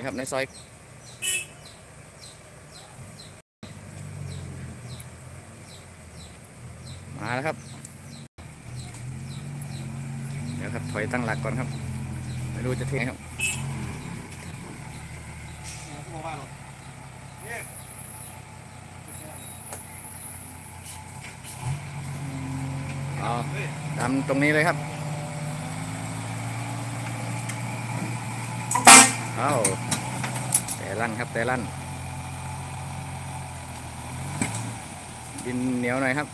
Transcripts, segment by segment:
นี่ครับในซอยมาแล้วครับ เดี๋ยวครับถอยตั้งหลักก่อนครับ ไม่รู้จะเทครับเอาดำตรงนี้เลยครับ เอา ลั่นครับแต่ลั่น ดินเหนียวหน่อยครับ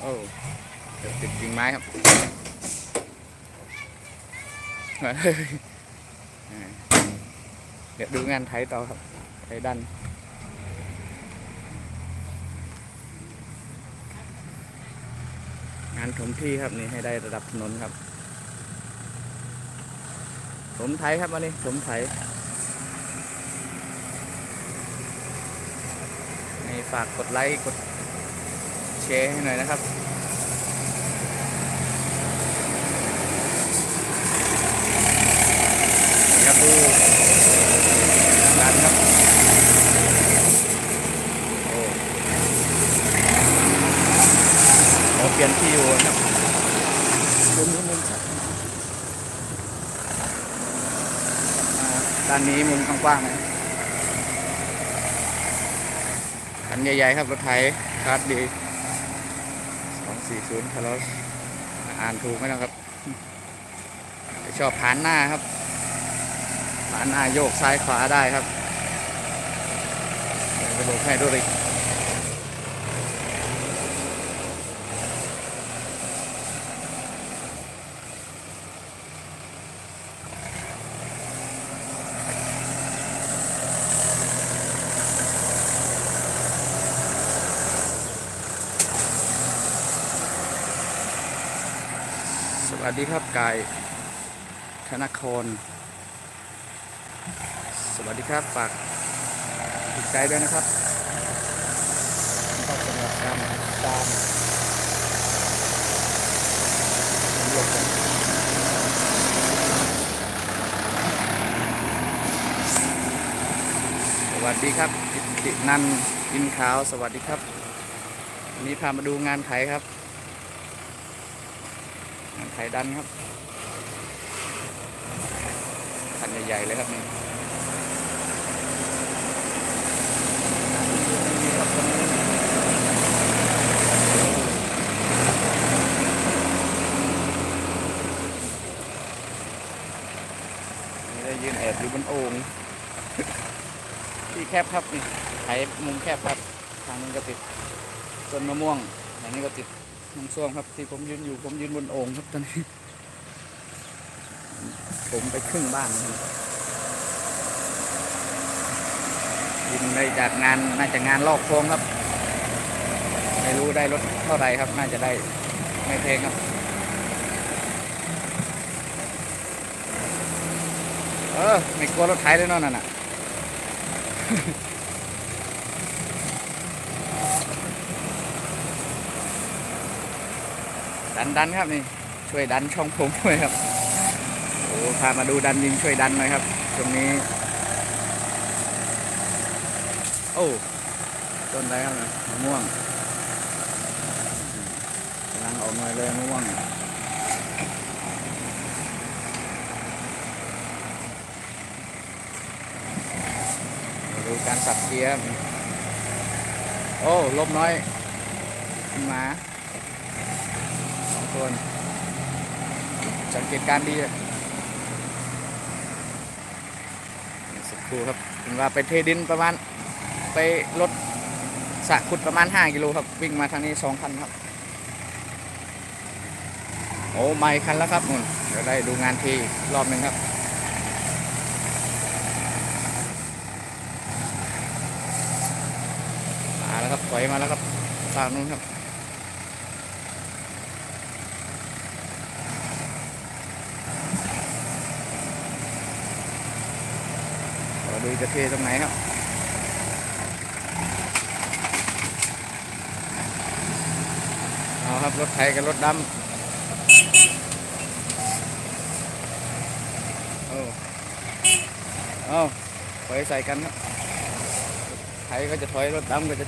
โอ้เดี๋ยวติดกิ่งไม้ครับเดี๋ยวดูงานไถต่อครับไถดัน งานถมที่ครับนี่ให้ได้ระดับถนนครับ ถมไถครับวันนี้ถมไถให้ฝากกดไลค์กดแชร์ให้หน่อยนะครับ นี่ครับดูดันครับ โอ้โอ้ เปลี่ยนที่อยู่ครับมุมนี้มุมครับด้านนี้มุมกว้างๆนะคันใหญ่ๆครับรถไถคาร์ดดี240คาร์ลอสอ่านถูกไหมนะครับ ชอบผ่านหน้าครับ ผ่านหน้าโยกซ้ายขวาได้ครับเดี๋ยวไปลงให้ด้วย วัสดีครับกายธนคร สวัสดีครับฝากติดใจด้วยนะครับก็สำหรับการติดตามสำรวจกัสวัสดีครับกิตินันอินขาว สวัสดีครับวันนี้พามาดูงานไถครับ ไถดันครับคันใหญ่ๆเลยครับนี่นี่ได้ยืนแอบอยู่บนโอ่งที่แคบครับนี่ไถมุมแคบครับ ทางนี้ก็ติดต้นมะม่วงทางนี้ก็ติด น้ำส้วมครับที่ผมยืนอยู่ผมยืนบนโอ่งครับตอนนี้ ผมไปครึ่งบ้านยินได้จากงานน่าจะงานลอกโครงครับ ไม่รู้ได้รถเท่าไหร่ครับ น่าจะได้ไม่แพงครับเออไม่กลัวรถไถเลยนาะนั่นน่ะ ดันดันครับนี่ช่วยดันช่องผมด้วยครับโอ้พามาดูดันยิงช่วยดันหน่อยครับ ตรงนี้ โอ้ต้นอะไรครับมะม่วงกำลังออกหน่อยเลยมะม่วงดูการสับเกียร์โอ้ลบน้อยมา คน สังเกตการดีสักครู่ครับถึงว่าไปเทดินประมาณไปรถสะขุดประมาณ 5 กิโลครับ วิ่งมาทางนี้2คันครับ โอ้ไม่คันแล้วครับนุ่นเดี๋ยวได้ดูงานทีรอบหนึ่งครับมาแล้วครับถอยมาแล้วครับฝั่งนู้นครับ เรา ดูจะเทตรงไหนครับเอาครับรถไถกับรถดำโอ้เอาถอยใส่กันครับรถไถก็จะถอยรถดำก็จะ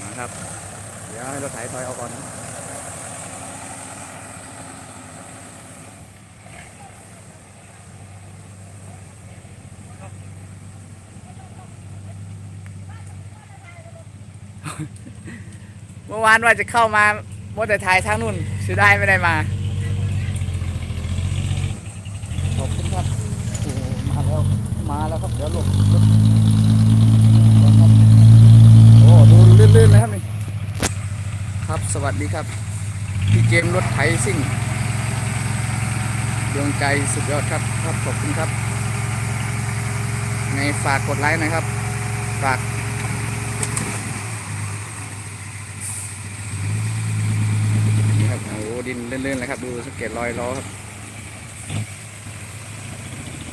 มาครับ เดี๋ยวให้รถไถถอยเอาก่อน เมื่อวานว่าจะเข้ามาโมอเตอร์ไทยทางนู่นเสียดายไม่ได้มา ขอบคุณครับโอ้มาแล้ว มาแล้วครับ เดี๋ยวหลบรถโอ้ดูลื่นๆเลยครับนี่ ครับ สวัสดีครับ พี่เกมรถไถซิ่งดวงใจสุดยอดครับครับขอบคุณครับ ในฝากกดไลค์หนะครับ ฝาก นี่ครับ โอ้โห ดินลื่นๆเลยครับ ดูสังเกตรอยล้อครับ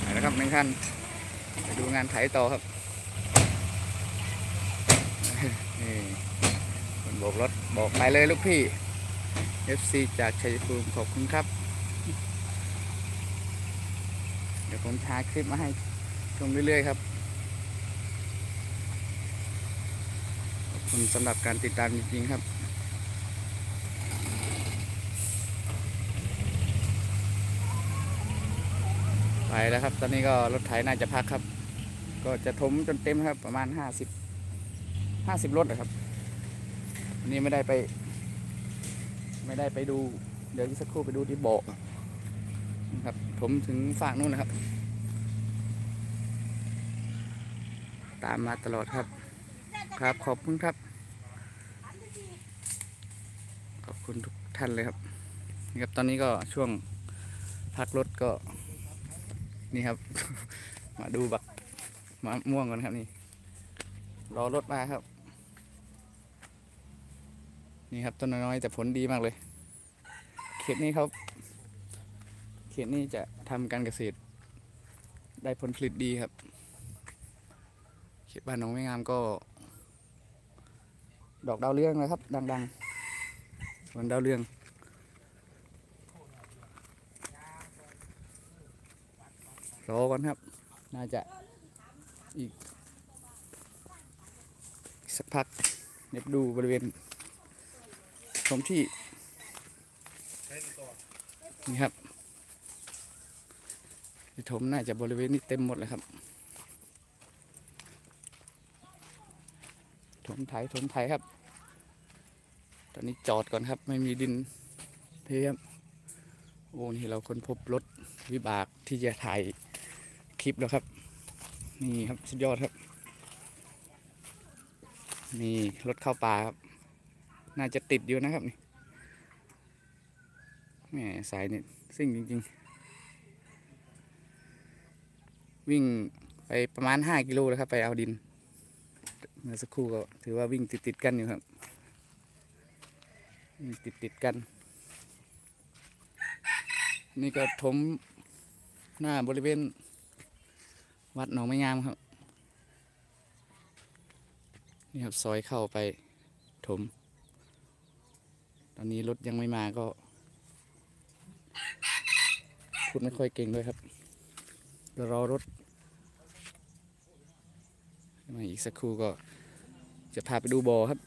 ไปแล้วครับหนึ่งคันไปดูงานไถต่อครับนี่คนโบกรถบอกไปเลยลูกพี่ FC จากชัยภูมิขอบคุณครับ เดี๋ยวผมทาคลิปมาให้ชมเรื่อยๆครับ ขอบคุณสำหรับการติดตามจริงๆครับ แล้วครับ ตอนนี้ก็รถไถน่าจะพักครับ ก็จะถมจนเต็มครับ ประมาณห้าสิบห้าสิบรถนะครับอันนี้ไม่ได้ไป ไม่ได้ไปดู เดี๋ยวสักครู่ไปดูที่โบกนะครับถมถึงฝั่งนู้นนะครับ ตามมาตลอดครับ ครับขอบคุณครับ ขอบคุณทุกท่านเลยครับนี่ครับตอนนี้ก็ช่วงพักรถก็ นี่ครับ มาดูบักมะม่วงก่อนครับนี่ รอรถมาครับ นี่ครับต้นน้อยแต่ผลดีมากเลย เขตนี้เขาเขตนี้จะทำการเกษตร ได้ผลผลิตดีครับ เขตบ้านหนองไม่งามก็ ดอกดาวเรืองนะครับ ดังๆสวนดาวเรือง รอก่อนครับ น่าจะอีกสักพักเดี๋ยวดูบริเวณชมที่นี่ครับที่ถมน่าจะบริเวณนี้เต็มหมดเลยครับถมไถถมไถครับ ตอนนี้จอดก่อนครับ ไม่มีดินเทียมโอ้นี่เราคนพบรถวิบากที่จะถ่าย คลิปแล้วครับ นี่ครับสุดยอดครับ นี่รถเข้าป่าครับ น่าจะติดอยู่นะครับนี่แหมสายนี่ซิ่งจริง ๆ วิ่งไปประมาณ 5 กิโลแล้วครับ ไปเอาดินเมื่อสักครู่ก็ถือว่าวิ่งติดๆกันอยู่ครับวิ่งติดกัน นี่ก็ถมหน้าบริเวณ วัดหนองไม้งามครับ นี่ครับซอยเข้าไปถม ตอนนี้รถยังไม่มาก็พูดไม่ค่อยเก่งด้วยครับเดี๋ยวรอรถ มาอีกสักครู่ก็จะพาไปดูบอ่อครับ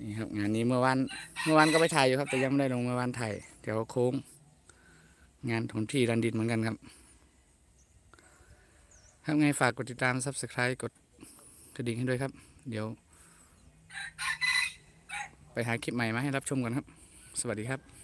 นี่ครับงานนี้เมื่อวานเมื่อวานก็ไปถ่ายอยู่ครับ แต่ยังไม่ได้ลงเมื่อวานถ่ายเดี๋ยวโค้ง งานของที่รันดินเหมือนกันครับ ครับไงฝากกดติดตาม Subscribe กดกระดิ่งให้ด้วยครับ เดี๋ยว ไปหาคลิปใหม่มาให้รับชมกันครับ สวัสดีครับ